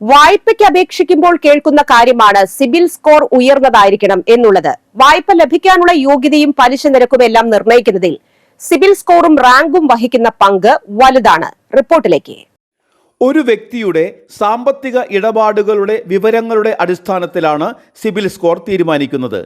വായ്പയ്ക്ക് അപേക്ഷിക്കുമ്പോൾ കേൾക്കുന്ന കാര്യമാണ് സിബിൽ സ്കോർ ഉയർന്നതായിരിക്കണം എന്നുള്ളത്. വായ്പ ലഭിക്കാനുള്ള യോഗ്യതയും പലിശ നിരക്കും എല്ലാം നിർണയിക്കുന്നതിൽ സിബിൽ സ്കോറും റാങ്കും വഹിക്കുന്ന പങ്ക് വലുതാണ്. റിപ്പോർട്ടിലേക്ക്. ഒരു വ്യക്തിയുടെ സാമ്പത്തിക ഇടപാടുകളുടെ വിവരങ്ങളുടെ അടിസ്ഥാനത്തിലാണ് സിബിൽ സ്കോർ തീരുമാനിക്കുന്നത്.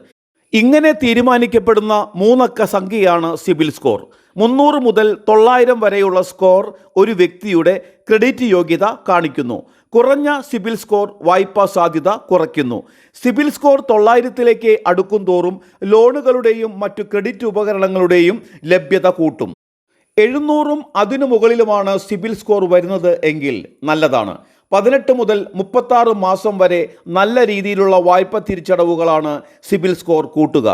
ഇങ്ങനെ തീരുമാനിക്കപ്പെടുന്ന മൂന്നക്ക സംഖ്യയാണ് സിബിൽ സ്കോർ. മുന്നൂറ് മുതൽ തൊള്ളായിരം വരെയുള്ള സ്കോർ ഒരു വ്യക്തിയുടെ ക്രെഡിറ്റ് യോഗ്യത കാണിക്കുന്നു. കുറഞ്ഞ സിബിൽ സ്കോർ വായ്പാ സാധ്യത കുറയ്ക്കുന്നു. സിബിൽ സ്കോർ തൊള്ളായിരത്തിലേക്ക് അടുക്കും തോറും ലോണുകളുടെയും മറ്റു ക്രെഡിറ്റ് ഉപകരണങ്ങളുടെയും ലഭ്യത കൂട്ടും. എഴുന്നൂറും അതിനു മുകളിലുമാണ് സിബിൽ സ്കോർ വരുന്നത് എങ്കിൽ നല്ലതാണ്. പതിനെട്ട് മുതൽ മുപ്പത്താറ് മാസം വരെ നല്ല രീതിയിലുള്ള വായ്പ തിരിച്ചടവുകളാണ് സിബിൽ സ്കോർ കൂട്ടുക.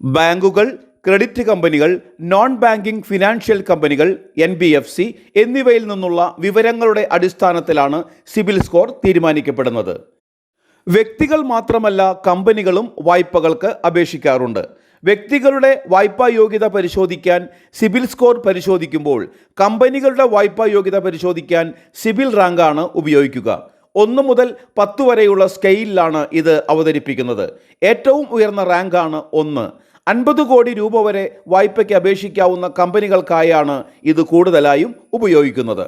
ബാങ്കുകൾ ക്രെഡിറ്റ് കമ്പനികൾ നോൺ ബാങ്കിംഗ് ഫിനാൻഷ്യൽ കമ്പനികൾ എൻ ബി എഫ് സി എന്നിവയിൽ നിന്നുള്ള വിവരങ്ങളുടെ അടിസ്ഥാനത്തിലാണ് സിബിൽ സ്കോർ തീരുമാനിക്കപ്പെടുന്നത്. വ്യക്തികൾ മാത്രമല്ല കമ്പനികളും വായ്പകൾക്ക് അപേക്ഷിക്കാറുണ്ട്. വ്യക്തികളുടെ വായ്പാ യോഗ്യത പരിശോധിക്കാൻ സിബിൽ സ്കോർ പരിശോധിക്കുമ്പോൾ കമ്പനികളുടെ വായ്പാ യോഗ്യത പരിശോധിക്കാൻ സിബിൽ റാങ്കാണ് ഉപയോഗിക്കുക. ഒന്ന് മുതൽ പത്ത് വരെയുള്ള സ്കെയിലാണ് ഇത് അവതരിപ്പിക്കുന്നത്. ഏറ്റവും ഉയർന്ന റാങ്കാണ് ഒന്ന്. അൻപത് കോടി രൂപ വരെ വായ്പയ്ക്ക് അപേക്ഷിക്കാവുന്ന കമ്പനികൾക്കായാണ് ഇത് കൂടുതലായും ഉപയോഗിക്കുന്നത്.